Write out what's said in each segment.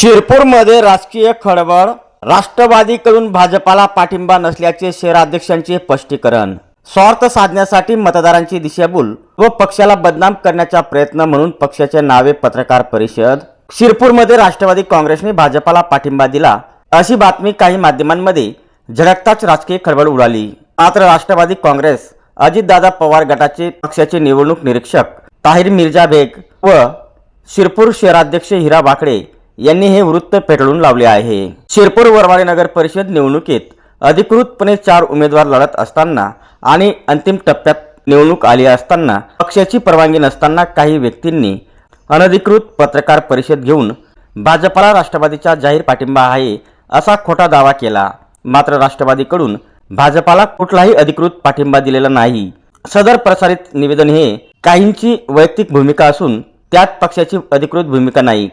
शिरपूरमध्ये राजकीय खळबळ राष्ट्रवादीकडून भाजपाला पाठिंबा नसल्याचे शहराध्यक्षांचे स्पष्टीकरण. स्वार्थ साधण्यासाठी मतदारांची दिशाभूल व पक्षाला बदनाम करण्याचा प्रयत्न म्हणून पक्षाचे नावे पत्रकार परिषद. शिरपूरमध्ये राष्ट्रवादी काँग्रेसने भाजपाला पाठिंबा दिला अशी बातमी काही माध्यमांमध्ये झळकताच राजकीय खळबळ उडाली. मात्र राष्ट्रवादी काँग्रेस अजितदादा पवार गटाचे पक्षाचे निवडणूक निरीक्षक ताहिर मिर्जा बेग व शिरपूर शहराध्यक्ष हिरा बाकडे यांनी हे वृत्त पेटळून लावले आहे. शिरपूर वरवाडे नगर परिषद निवडणुकीत अधिकृतपणे चार उमेदवार लढत असताना आणि अंतिम टप्प्यात निवडणूक आली असताना पक्षाची परवानगी नसताना काही व्यक्तींनी अनधिकृत पत्रकार परिषद घेऊन भाजपाला राष्ट्रवादीचा जाहीर पाठिंबा आहे असा खोटा दावा केला. मात्र राष्ट्रवादीकडून भाजपाला कुठलाही अधिकृत पाठिंबा दिलेला नाही. सदर प्रसारित निवेदन हे काहींची वैयक्तिक भूमिका असून त्यात पक्षाची अधिकृत भूमिका नाही.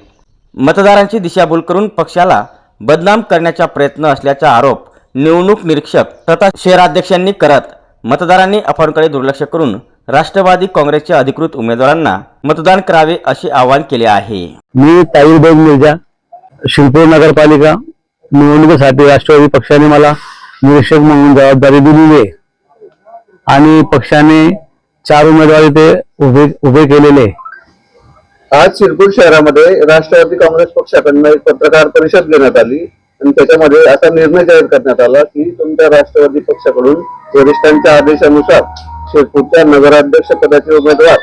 मतदारांची दिशाभूल करून पक्षाला बदनाम करण्याचा प्रयत्न असल्याचा आरोप निवडणूक निरीक्षक तथा शहराध्यक्षांनी करत मतदारांनी अफवांकडे दुर्लक्ष करून राष्ट्रवादी काँग्रेसच्या अधिकृत उमेदवारांना मतदान करावे असे आवाहन केले आहे मी ताईर मिर्जा शिरपूर नगरपालिका निवडणुकीसाठी राष्ट्रवादी पक्षाने मला निरीक्षक म्हणून जबाबदारी दिलेली आहे आणि पक्षाने चार उमेदवार इथे उभे उभे केलेले आहे. आज शिरपूर शहरामध्ये राष्ट्रवादी काँग्रेस पक्षाकडनं एक पत्रकार परिषद घेण्यात आली. आणि त्याच्यामध्ये असा निर्णय जाहीर करण्यात आला की तुमच्या राष्ट्रवादी पक्षाकडून वरिष्ठांच्या आदेशानुसार शिरपूरच्या नगराध्यक्ष पदाचे उमेदवार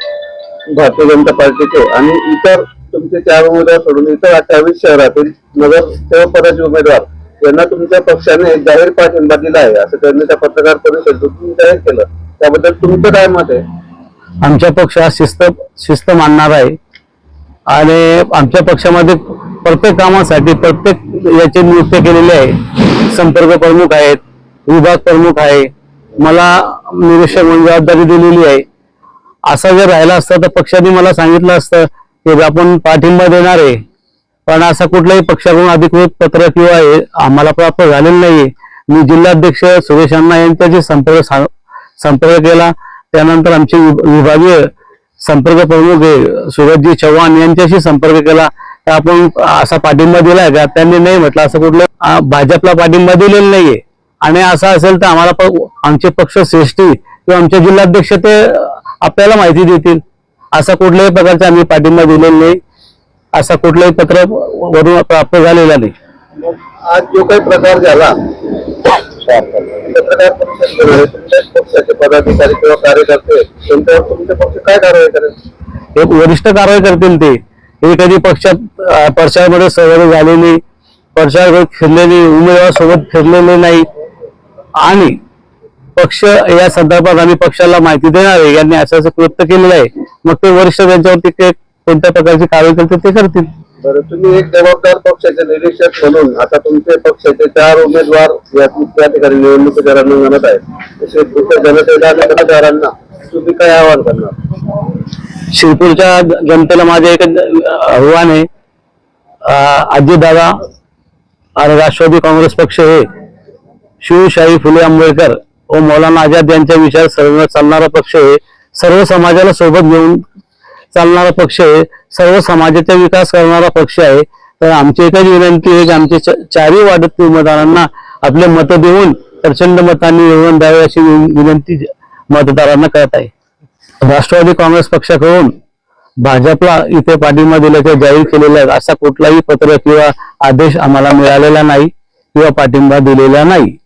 भारतीय जनता पार्टीचे आणि इतर तुमचे चार उमेदवार सोडून इतर अठ्ठावीस शहरातील नगरसेवक पदाचे उमेदवार यांना तुमच्या पक्षाने जाहीर पाठिंबा दिला आहे. असं त्यांनी त्या पत्रकार परिषदेतून जाहीर केलं. त्याबद्दल तुमचं काय मत आहे? आमच्या पक्ष हा शिस्त शिस्त मानणार आहे. आणि आमच्या पक्षामध्ये प्रत्येक कामासाठी प्रत्येक याचे नियुक्त केलेले आहे. संपर्क प्रमुख आहेत विभाग प्रमुख आहे मला निरीक्षक म्हणून जबाबदारी दिलेली आहे. असं जर राहिला असतं तर पक्षाने मला सांगितलं असतं की आपण पाठिंबा देणार आहे. पण असं कुठल्याही पक्षाकडून अधिकृत पत्र किंवा हे आम्हाला प्राप्त झालेलं नाहीये. मी जिल्हाध्यक्ष सुरेश अण्णा यांच्याशी संपर्क संपर्क केला. त्यानंतर आमचे विभागीय संपर्क प्रमुख आहे सुरजजी चव्हाण यांच्याशी संपर्क केला. तर आपण असा पाठिंबा दिलाय का? त्यांनी नाही म्हटलं असं कुठलं भाजपला पाठिंबा दिलेला नाहीये. आणि असं असेल तर आम्हाला प- आमचे पक्ष श्रेष्ठी किंवा आमचे जिल्हाध्यक्ष ते आपल्याला माहिती देतील. असा कुठल्याही प्रकारचा आम्ही पाठिंबा दिलेला नाही. असा कुठलंही पत्र वरून प्राप्त झालेला नाही. आज जो काही प्रकार झाला पत्रकार परिषद तुमच्याच पक्षाचे पदाधिकारी किंवा कार्यकर्ते त्यांच्यावर तुमचे पक्ष काय कारवाई करेल एक वरिष्ठ कारवाई करतील ते. हे कधी पक्षात अं, सहभागी झाले नाही प्रचार फिरलेले उमेदवार सोबत फिरलेले नाही. आणि पक्ष या संदर्भात आम्ही पक्षाला माहिती देणार आहे. यांनी असं असं कृत्य केलेलं आहे. मग ते वरिष्ठ त्यांच्यावरती ते कोणत्या प्रकारची कारवाई करतील ते करतील. बरं तुम्ही एक जबाबदार पक्षाचे निरीक्षक म्हणून आता तुमचे पक्षाचे चार उमेदवार या त्या ठिकाणी निवडणुकीच्या रणांगणात आहेत. तसे दुसऱ्या जनतेला आणि मतदारांना तुम्ही काय आवाहन करणार? शिरपूरच्या जनतेला माझे एक आव्हान आहे. दादा आणि राष्ट्रवादी काँग्रेस पक्ष हे शिवशाही फुले आंबेडकर व मौलाना आझाद यांच्या विचार सर्व चालणारा पक्ष आहे सर्व समाजाला सोबत घेऊन चालणारा पक्ष आहे सर्व समाजाचा विकास करणारा पक्ष आहे. तर आमची एकच विनंती आहे की आमचे च- चारही वाढत उमेदवारांना आपले मत देऊन प्रचंड मतांनी निवडून द्यावे अशी विनंती मतदारांना करत आहे. राष्ट्रवादी काँग्रेस पक्षाकडून भाजपला इथे पाठिंबा दिल्याचे जाहीर केलेला आहे असा कुठलाही पत्र किंवा आदेश आम्हाला मिळालेला नाही किंवा पाठिंबा दिलेला नाही.